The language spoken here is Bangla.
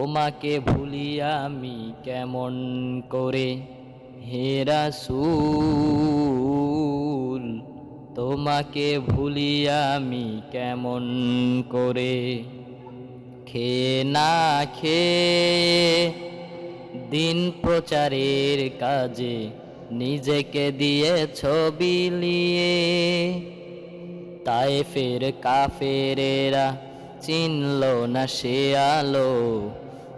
তোমাকে ভুলি আমি কেমন করে? হেরাসুল তোমাকে ভুলি আমি কেমন করে? খে না খেয়ে দিন প্রচারের কাজে নিজেকে দিয়ে ছবি লিয়ে তাই ফের কাফেরেরা চিনল না সে আলো